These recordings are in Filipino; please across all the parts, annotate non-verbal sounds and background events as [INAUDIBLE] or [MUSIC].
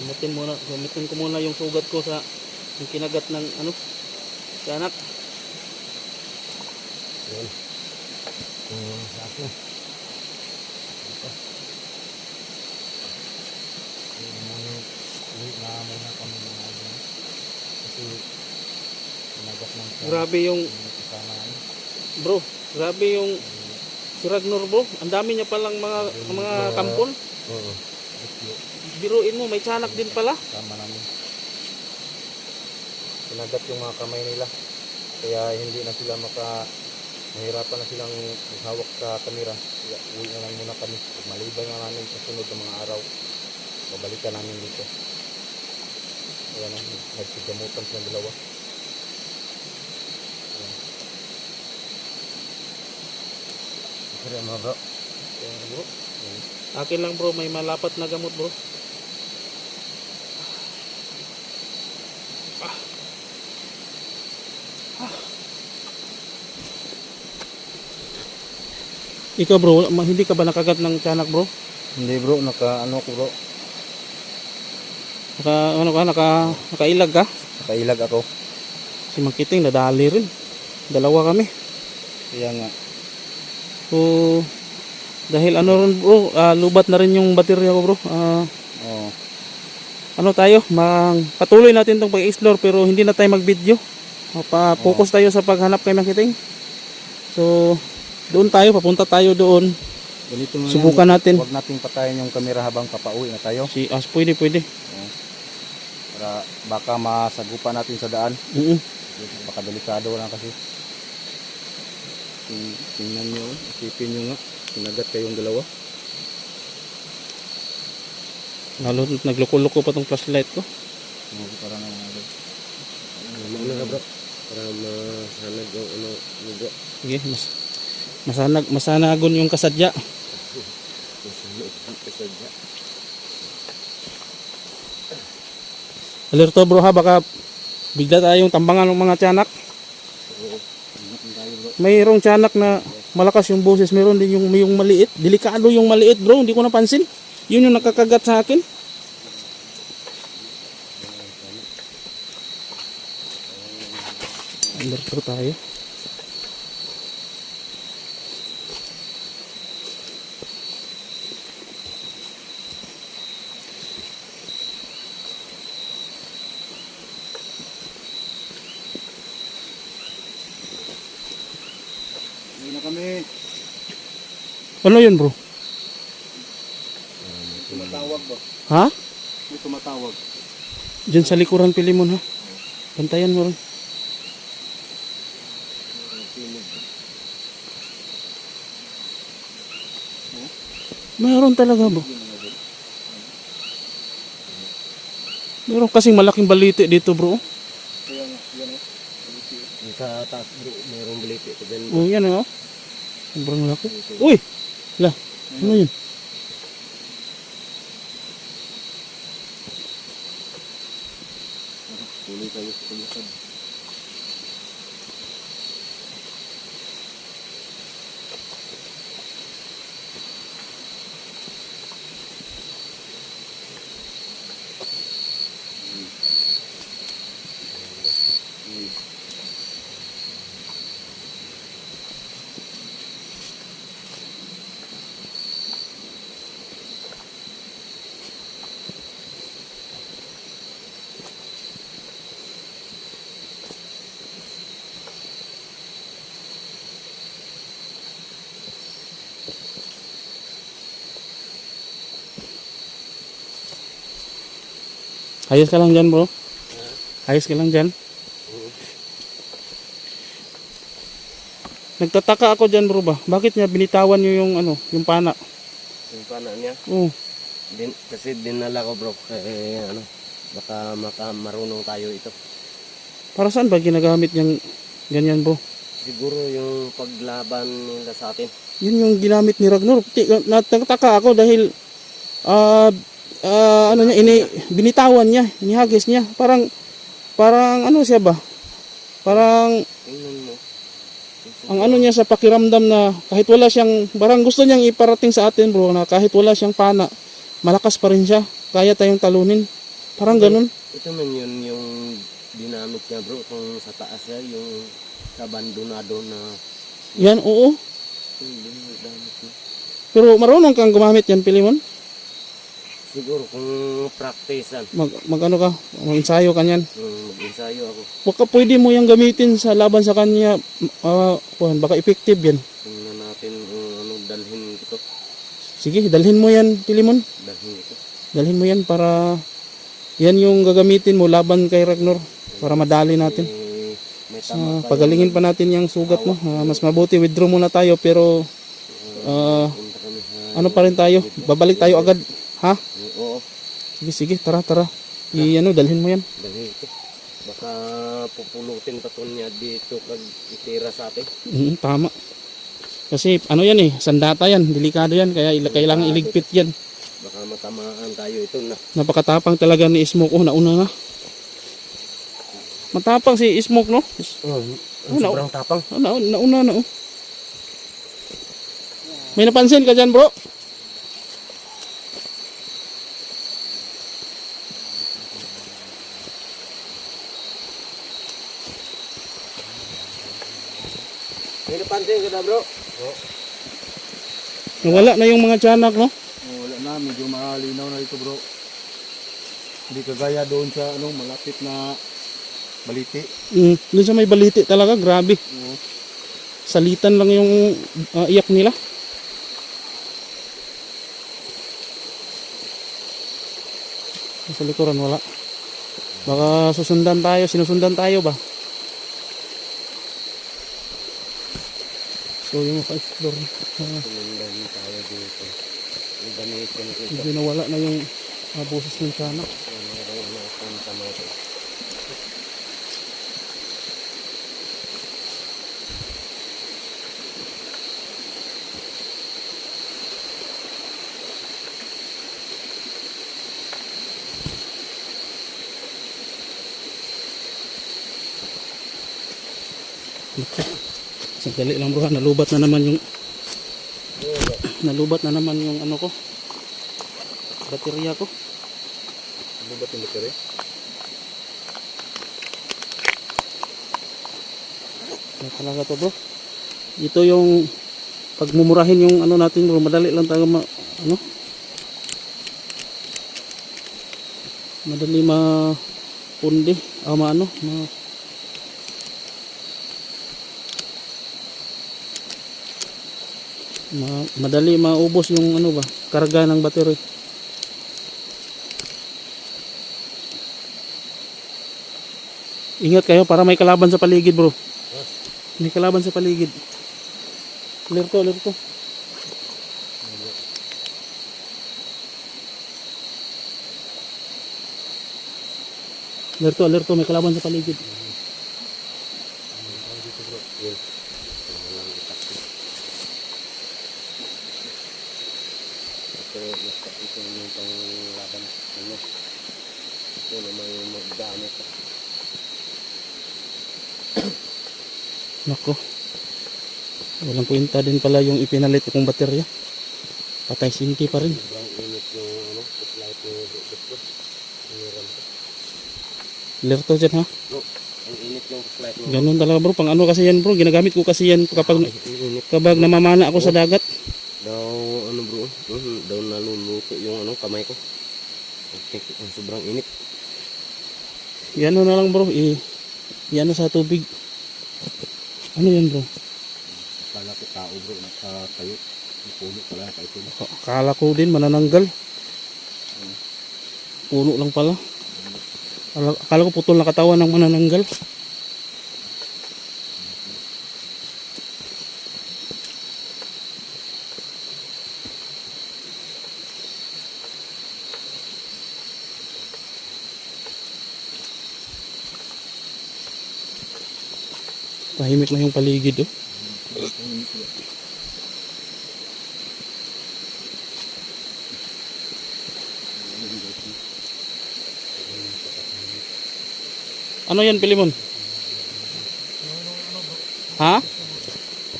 Gamutin muna, gamitin ko muna yung sugat ko sa yung kinagat ng ano, sa anak. Yun. Yung sa akin. Ito. Yun, muna, uwi na muna kami mga idol. Kasi kinagat ng. Grabe yung, Yung bro, grabe yung si Ragnar bro. Ang dami niya palang mga mga kampon. Oo. Ito, Biruin mo, may tiyanak din pala. Kasama namin. Kinagat yung mga kamay nila. Kaya hindi na sila maka mahirapan na silang maghawak sa kamera. Kaya uwi na lang muna kami. Pag malibay na namin sa sunod ng mga araw, babalikan namin dito. Kaya na, nagsigamutan silang dalawa. Sige mga bro. Kaya, bro. Akin lang bro, may malapat na gamot bro. Ikaw bro, hindi ka ba nakagat ng tiyanak bro? Hindi bro, naka ano ko bro. Naka, ano ka, naka, nakailag ka? Nakailag ako. Si Makiting nadali rin. Dalawa kami. Kaya nga. So, dahil ano rin bro, ah, lubat na rin yung baterya ko bro. Ah, Oo. ano tayo, mang patuloy natin tong pag-explore pero hindi na tayo mag-video. Pa-focus tayo sa paghanap kay Makiting. So, doon tayo, papunta tayo doon. Ganito nga Subukan natin. Huwag nating patayin yung kamera habang papauwi na tayo. Si as pwede, pwede. Para baka masagupan natin sa daan. Mm Baka delikado lang kasi. Ting- Tingnan nyo, isipin nyo nga. Sinagat kayong dalawa. Lalo nagloko-loko pa tong flashlight ko. Oo, para na mga. Ano ka bro? Para masanag yung ano bro. Sige, mas masanag masanagon yung kasadya. Alerto bro ha, baka bigla tayong tambangan ng mga tiyanak. Mayroong tiyanak na malakas yung boses, mayroon din yung, yung maliit. Delikado yung maliit bro, hindi ko napansin. Yun yung nakakagat sa akin. Alerto tayo. Na kami. Ano yun bro? Tumatawag ba? Ha? May tumatawag. Diyan sa likuran Pilimon ha. Bantayan mo rin. Meron talaga bro. Meron kasing malaking balite dito bro. Kaya nga, yan eh. Yung sa taas bro, ko din. Oh, yan oh. Sobrang laki. Uy! La, ano yun? Tuloy tayo sa Ayos ka lang dyan bro. Ayos ka lang dyan. Nagtataka ako dyan bro ba? Bakit niya binitawan niyo yung ano, yung pana? Yung pana niya. Oh, Din, kasi dinala ko bro. Kaya ano, baka maka marunong tayo ito. para saan ba ginagamit niyang ganyan bro? Siguro yung paglaban nila sa atin. Yun yung ginamit ni Ragnar. Nagtataka ako dahil ah ah, ano niya, ini, binitawan niya, inihagis niya. Parang, parang ano siya ba? Parang ang ano niya sa pakiramdam na kahit wala siyang, parang gusto niyang iparating sa atin bro na kahit wala siyang pana, malakas pa rin siya. Kaya tayong talunin. Parang ganun. Ito man yun yung dinamit niya bro, kung sa taas niya, yung sa abandonado na Yan, oo. Pero marunong kang gumamit yan, Pilimon. Siguro kung practicean, Mag, mag ano ka, mag-ensayo ka niyan. um, mag-ensayo ako, Baka pwede mo yung gamitin sa laban sa kanya. kuwan, baka effective yan. tingnan natin kung ano, dalhin ito, Sige, dalhin mo yan, Pilimon. dalhin ito. Dalhin mo yan para yan yung gagamitin mo laban kay Ragnar para madali natin. Eh, tayo. pagalingin pa natin yung sugat mo. Ah, mas mabuti withdraw muna tayo pero sa, ano pa rin tayo? Babalik tayo agad. Ha? Oo, Sige, sige, tara, tara. I ano, dalhin mo yan. dalhin ito. Baka pupulutin pa to niya dito pag itira sa atin. Mm, tama. Kasi ano yan eh, sandata yan, delikado yan, kaya ila- kailangan iligpit yan. Baka matamaan tayo ito na. Napakatapang talaga ni Smoke. Oh, nauna na. Matapang si Smoke, no? Oh, Ano? sobrang tapang. Oh, na, nauna na, oh. May napansin ka dyan, bro? May napansin ka na bro? Nawala na yung mga tiyanak, no? Oh, wala na, medyo malinaw na ito bro. Hindi kagaya doon sa ano, malapit na baliti. Mm, dun sa may baliti talaga, grabe. Oo. Salitan lang yung ah, iyak nila. Sa likuran, wala. Baka susundan tayo, sinusundan tayo ba? So yung maka-explore. ah, Sumundan tayo dito. Gamitin ko ito. medyo nawala na yung uh, boses ng tiyanak. Ano daw na ito. Sandali lang bro, ha. nalubat na naman yung nalubat na naman yung ano ko. Baterya ko. Ba yung battery? Kaya talaga to bro. Ito yung pagmumurahin yung ano natin bro. Madali lang tayo ma, ano? Madali ma pundi ah ma ano ma, ma, madali maubos yung ano ba karga ng battery. Ingat kayo para may kalaban sa paligid bro. May kalaban sa paligid. Clear to clear to. Alerto, alerto, may kalaban sa paligid. Ito, ito, ito yung panglaban. Ano? Ito naman yung magdamit. [CLEARS THROAT] Nako. Walang kwenta din pala yung ipinalit kong baterya. Patay sinti pa rin. Sobrang init yung ano. Hiniram ko. Alerto dyan ha. No, ang init yung light mo. Ganun talaga bro. Pang ano kasi yan bro. Ginagamit ko kasi yan kapag, kapag namamana ako sa dagat. Ano bro, mhm, daw naluluto yung ano kamay ko. Okay, ang sobrang init. Yan na lang bro. I, yan sa tubig. Ano yan bro? Kala ko tao bro, nakatayo. Puno pala sa ito. Akala ko din manananggal. Puno lang pala. Akala, akala ko putol na katawan ng manananggal. Tahimik na yung paligid oh. Ano yan, Pilimon? Ha?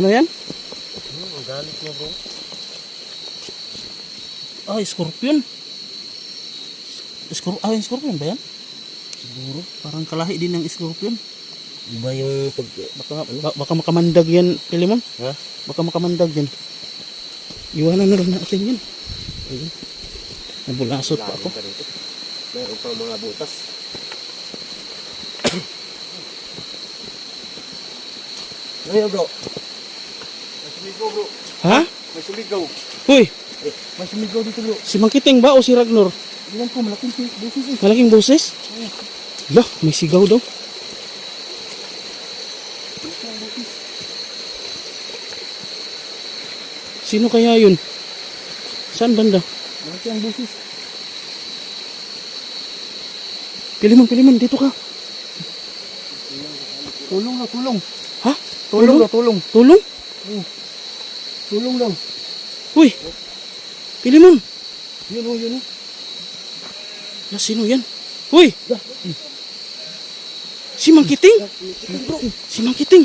Ano yan? Hmm, ang galit niya bro. Ay, scorpion. Scorp ah, scorpion ba yan? Siguro. Parang kalahi din ng scorpion. Iba yung pag... Baka, ba- baka makamandag yan, Pilimon. Ha? Baka makamandag yan. Iwanan na lang natin yan. Ayun. Nabulasot pa ako. Meron pa mga butas. [COUGHS] Ngayon bro. May sumigaw bro. Ha? May sumigaw. Hoy, May sumigaw dito bro. si Mang Kiting ba o si Ragnar? Ilan ko, malaking busis eh. Malaking boses? Lah, may sigaw daw. Sino kaya yun? Saan banda? Malaki ang busis. Pilimon, Pilimon, dito ka. Tulong na, tulong. Ha? Tulong na, tulong. Tulong? Tulong lang. Uy! Pilimon! Yun o, yun o. Na sino yan? Uy! Si Mang Kiting? Si Mang Kiting?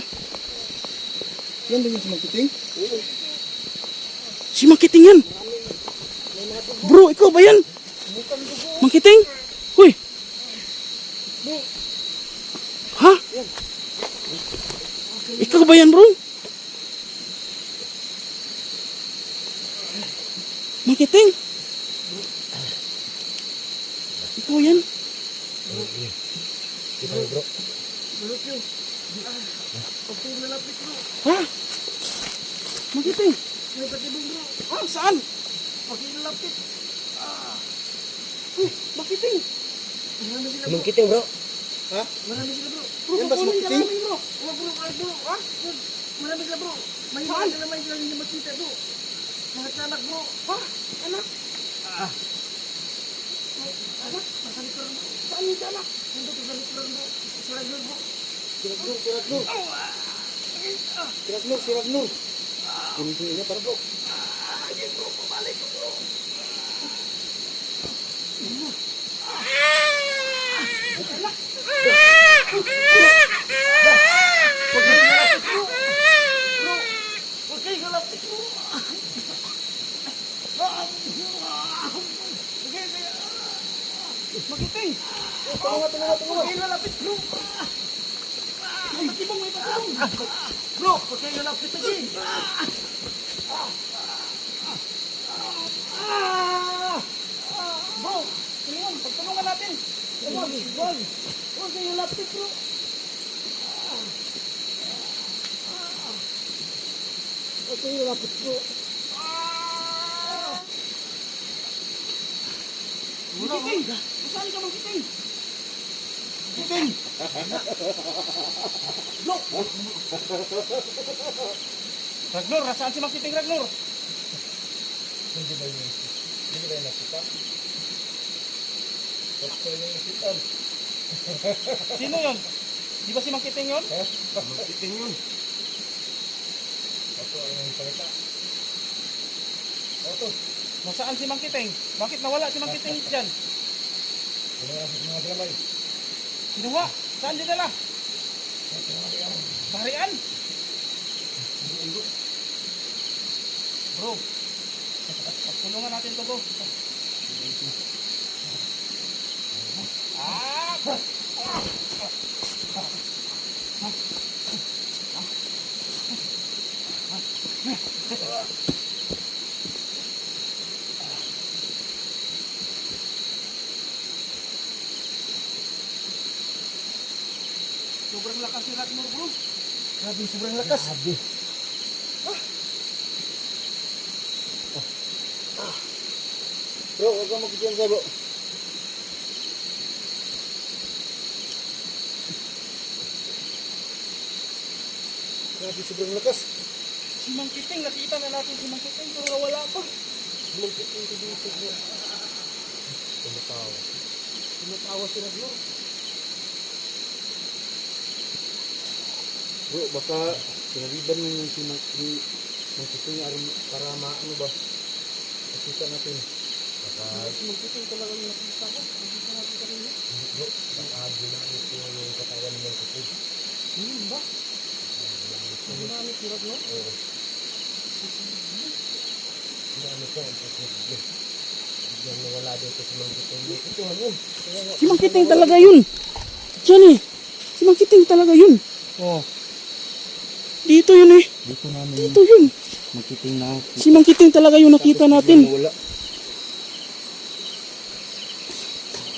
Yan ba yung sumakiting? Si Mang Kiting yan! Bro, ikaw ba yan? Mang Kiting? Uy! Ha? Ikaw ba yan, bro? Mang Kiting? Ikaw yan? Kita bro. Ha? Mang Kiting? Ah, saan? Pakilalapit. Uy, Mang Kiting? Sumakiting bro. Marami sila bro. Bro, Yan ba si kukunin ka Mang Kiting? namin, bro. Wala bro, ah, bro. Ah, marami sila bro. May Saan? sila may sila hindi makita bro. Mga anak bro. Ha? Anak? Ah. Anak, nasa likuran bro. Saan yung anak? Nandito sa likuran bro. Sa likuran bro. Siragnur, siragnur. Siragnur, siragnur. Hindi niya para bro. Huwag kayo galapit bro. Magiting! Tunga, tunga, tunga. Huwag kayo galapit bro. Matibang may patibang! Bro, huwag kayo galapit lagi. Bro, ano yun? Pagtulungan natin! Huwag, huwag. Huwag kayo galapit bro. Huwag kayo galapit bro. Magiting! Saan ka magiting? Magiting! Look! Ragnor, nasaan si Magiting Ragnor? Hindi ba yung hindi ba yung nakita? Huwag kayo yung isipan. Sino yun? Di ba si Magiting yun? Sumakiting yun. Ako ang salita. Oto, Nasaan si Magiting? Bakit nawala si Magiting dyan? ano nga sa mga galamay? Kinuha! Saan dinala? Kaharian? Bro, [LAUGHS] pagtulungan natin to bro. Sobrang lakas si Ragnor bro. Grabe, sobrang lakas. Grabe. Bro, huwag kang magkikiyan sa bro. Grabe, sobrang lakas. Si Mang Kiting, nakita na natin si Mang Kiting pero nawala pa. Magkikiyan sa dito bro. Tumatawa. Tumatawa si Ragnor. Bro, baka sinaliban mo yung si Mang Kiting para maano ba? Nakita natin. Baka Si Mang Kiting talaga yung nakita ko. Nakita natin kanina. Bro, baka ginamit ko yung katawan ng Kiting. Yun ba? Ginamit si Ragnor? Oo. Ginamit ko ang Kiting. Si Mang Kiting talaga yun. Diyan eh. Si Mang Kiting talaga yun. Oh, Dito yun eh. dito namin Dito yun. magkiting na Si Mang Kiting talaga yung nakita natin. wala.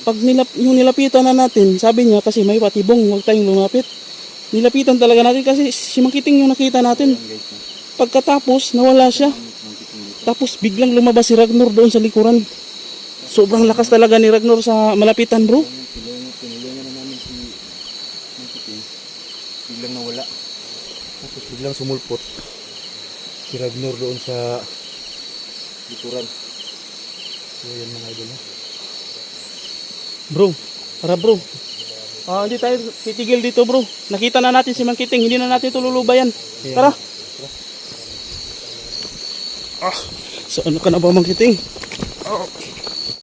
Pag nilap, yung nilapitan na natin, sabi niya kasi may patibong, huwag tayong lumapit. Nilapitan talaga natin kasi si Mang Kiting yung nakita natin. Pagkatapos, nawala siya. Tapos biglang lumabas si Ragnar doon sa likuran. Sobrang lakas talaga ni Ragnar sa malapitan bro. Biglang nawala. Tapos biglang sumulpot. Si Ragnar doon sa likuran. So yan mga idol. Bro, tara bro. Ah, hindi tayo titigil dito bro. Nakita na natin si Mang Kiting, hindi na natin ito lulubayan. Tara. Ah, so ano ka na ba Mang Kiting? Ah,